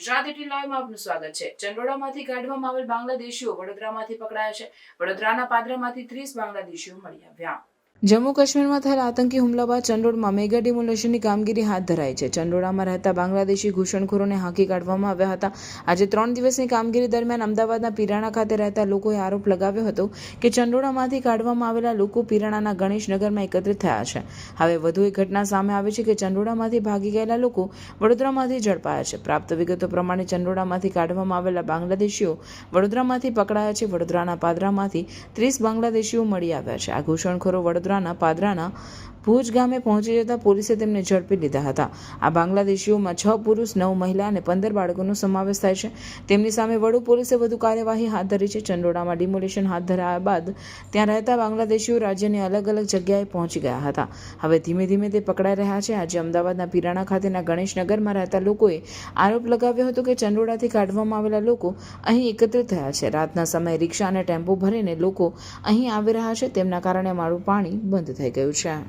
Gujarat at લાઈવમાં આપનું સ્વાગત છે. ચંડોળામાંથી કાઢવામાં આવેલ બાંગ્લાદેશીઓ વડોદરામાંથી પકડાયા છે. વડોદરાના પાદરામાંથી ત્રીસ બાંગ્લાદેશીઓ મળી આવ્યા. જમ્મુ કાશ્મીરમાં થયેલા આતંકી હુમલા બાદ ચંડોળમાં મેગા ડિમોલેશનની કામગીરી હાથ ધરાઈ છે. ચંડોળામાં રહેતા બાંગ્લાદેશી ઘૂસણખોરોને હાંકી કાઢવામાં આવ્યા હતા. આજે ત્રણ દિવસની કામગીરી દરમિયાન અમદાવાદના પિરાણા ખાતે રહેતા લોકોએ આરોપ લગાવ્યો હતો કે ચંડોળામાંથી કાઢવામાં આવેલા લોકો પિરાણાના ગણેશનગરમાં એકત્રિત થયા છે. હવે વધુ એક ઘટના સામે આવી છે કે ચંડોળામાંથી ભાગી ગયેલા લોકો વડોદરામાંથી ઝડપાયા છે. પ્રાપ્ત વિગતો પ્રમાણે ચંડોળામાંથી કાઢવામાં આવેલા બાંગ્લાદેશીઓ વડોદરામાંથી પકડાયા છે. વડોદરાના પાદરામાંથી ત્રીસ બાંગ્લાદેશીઓ મળી આવ્યા છે. આ ઘૂસણખોરો વડોદરાના પાદરાના ભુજ ગામે પહોંચી જતા પોલીસે તેમને ઝડપી લીધા હતા. આ બાંગ્લાદેશીઓમાં છ પુરુષ, નવ મહિલા અને પંદર બાળકોનો સમાવેશ થાય છે. તેમની સામે વડુ પોલીસે વધુ કાર્યવાહી હાથ ધરી છે. ચંડોળામાં ડિમોલિશન હાથ ધરાયા બાદ ત્યાં રહેતા બાંગ્લાદેશીઓ રાજ્યની અલગ અલગ જગ્યાએ પહોંચી ગયા હતા. હવે ધીમે ધીમે તે પકડાઈ રહ્યા છે. આજે અમદાવાદના પીરાણા ખાતેના ગણેશનગરમાં રહેતા લોકોએ આરોપ લગાવ્યો હતો કે ચંડોળાથી કાઢવામાં આવેલા લોકો અહીં એકત્રિત થયા છે. રાતના સમયે રિક્ષા અને ટેમ્પો ભરીને લોકો અહીં આવી રહ્યા છે. તેમના કારણે મારું પાણી બંધ થઈ ગયું છે.